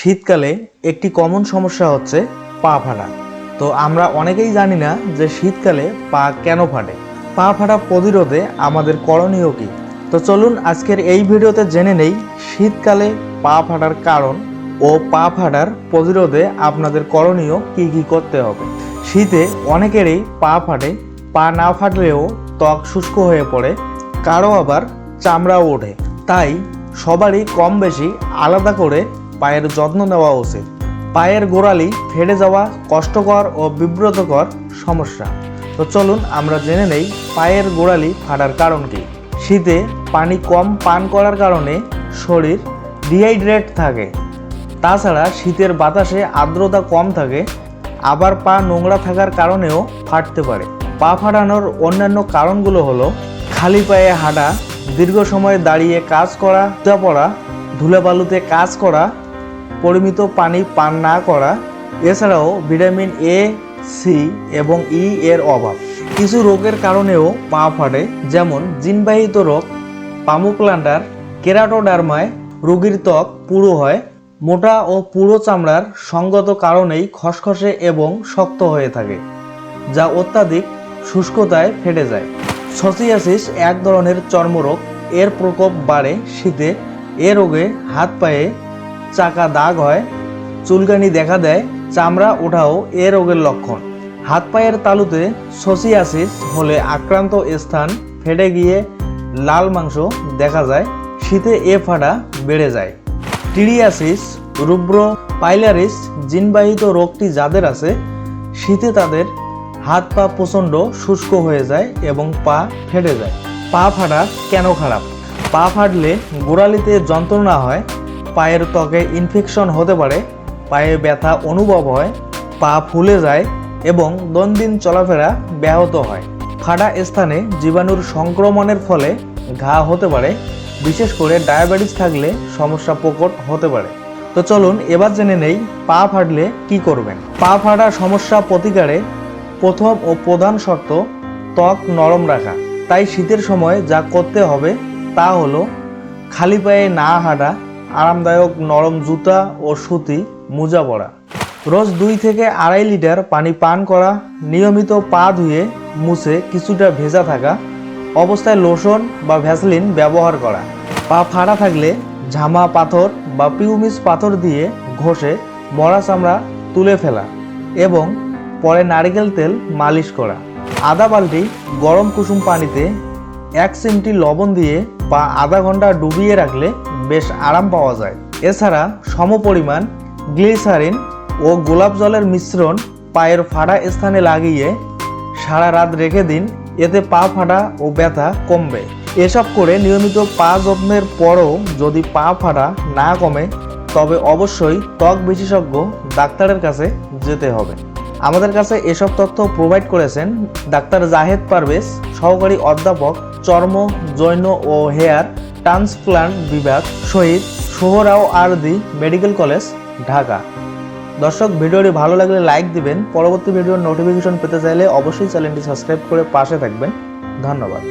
শীতকালে একটি কমন সমস্যা হচ্ছে পা ফাটা। তো আমরা অনেকেই জানি না যে শীতকালে পা কেন ফাটে। পা ফাটা প্রতিরোধে আমাদের করণীয় কী? তো চলুন আজকের এই ভিডিওতে জেনে নেই শীতকালে পা ফাটার কারণ ও পা ফাটার প্রতিরোধে আপনাদের করণীয় কি কি করতে হবে। শীতে অনেকেরই পা ফাটে, পা না ফাটলেও ত্বক শুষ্ক হয়ে পড়ে, কারও আবার চামড়াও ওঠে। তাই সবারই কম বেশি আলাদা করে পায়ের যত্ন নেওয়া উচিত। পায়ের গোড়ালি ফেটে যাওয়া কষ্টকর ও বিব্রতকর সমস্যা। তো চলুন আমরা জেনে নেই পায়ের গোড়ালি ফাটার কারণ কি। শীতে পানি কম পান করার কারণে শরীর ডিহাইড্রেট থাকে। তাছাড়া শীতের বাতাসে আর্দ্রতা কম থাকে, আবার পা নোংরা থাকার কারণেও ফাটতে পারে। পা ফাটানোর অন্যান্য কারণগুলো হলো খালি পায়ে হাঁটা, দীর্ঘ সময় দাঁড়িয়ে কাজ করা পড়া, ধুলাবালুতে কাজ করা পরিমিত পানি পান না করা, এছাড়াও ভিটামিন এ সি এবং ই এর অভাব। কিছু রোগের কারণেও পা ফাটে, যেমন জিনবাহিত রোগ পামুপ্লান্টার কেরাটোডার্মায় রোগীর ত্বক পুরো হয়, মোটা ও পুরো চামড়ার সঙ্গত কারণেই খসখসে এবং শক্ত হয়ে থাকে, যা অত্যাধিক শুষ্কতায় ফেটে যায়। সসিয়াসিস এক ধরনের চর্মরোগ, এর প্রকোপ বাড়ে শীতে, এ রোগে হাত পায়ে চাকা দাগ হয়, চুলকানি দেখা দেয়, চামড়া ওঠাও এ রোগের লক্ষণ। হাত পায়ের তালুতে সসিয়াসিস হলে আক্রান্ত স্থান ফেটে গিয়ে লাল মাংস দেখা যায়, শীতে এ ফাটা বেড়ে যায়। টিরিয়াসিস, রুব্র পাইলারিস জিনবাহিত রোগটি যাদের আছে, শীতে তাদের হাত পা প্রচণ্ড শুষ্ক হয়ে যায় এবং পা ফেটে যায়। পা ফাটা কেন খারাপ? পা ফাটলে গোড়ালিতে যন্ত্রণা হয় পায়ের ত্বকে ইনফেকশন হতে পারে, পায়ে ব্যথা অনুভব হয়, পা ফুলে যায় এবং দৈনন্দিন চলাফেরা ব্যাহত হয়। ফাটা স্থানে জীবাণুর সংক্রমণের ফলে ঘা হতে পারে, বিশেষ করে ডায়াবেটিস থাকলে সমস্যা প্রকট হতে পারে। তো চলুন এবার জেনে নেই পা ফাটলে কি করবেন। পা ফাটা সমস্যা প্রতিকারে প্রথম ও প্রধান শর্ত ত্বক নরম রাখা। তাই শীতের সময় যা করতে হবে তা হলো খালি পায়ে না হাঁটা আরামদায়ক নরম জুতা ও সুতি মোজা পরা। রোজ দুই থেকে আড়াই লিটার পানি পান করা, নিয়মিত পা ধুয়ে মুছে কিছুটা ভেজা থাকা, অবস্থায় লোশন বা ভ্যাসলিন ব্যবহার করা। পা ফাড়া থাকলে ঝামা পাথর বা পিউমিস পাথর দিয়ে ঘষে মরা চামড়া তুলে ফেলা এবং পরে নারিকেল তেল মালিশ করা। আদা বালতি গরম কুসুম পানিতে এক চিমটি লবণ দিয়ে বা আধা ঘণ্টা ডুবিয়ে রাখলে বেশ আরাম পাওয়া যায়। এছাড়া সমপরিমাণ গ্লিসারিন ও গোলাপ জলের মিশ্রণ পায়ের ফাটা স্থানে লাগিয়ে সারা রাত রেখে দিন, এতে পা ফাটা ও ব্যথা কমবে। এসব করে নিয়মিত পা যত্নের পরও যদি পা ফাটা না কমে, তবে অবশ্যই ত্বক বিশেষজ্ঞ ডাক্তারের কাছে যেতে হবে। আমাদের কাছে এসব তথ্য প্রোভাইড করেছেন ডাক্তার জাহেদ পারভেজ, সহকারী অধ্যাপক চর্ম জৈন ও হেয়ার ট্রান্সপ্লান্ট বিভাগ শহীদ সোহরাও আরদি মেডিকেল কলেজ, ঢাকা। দর্শক, ভিডিওটি ভালো লাগলে লাইক দিবেন। পরবর্তী ভিডিওর নোটিফিকেশন পেতে চাইলে অবশ্যই চ্যানেলটি সাবস্ক্রাইব করে পাশে থাকবেন। ধন্যবাদ।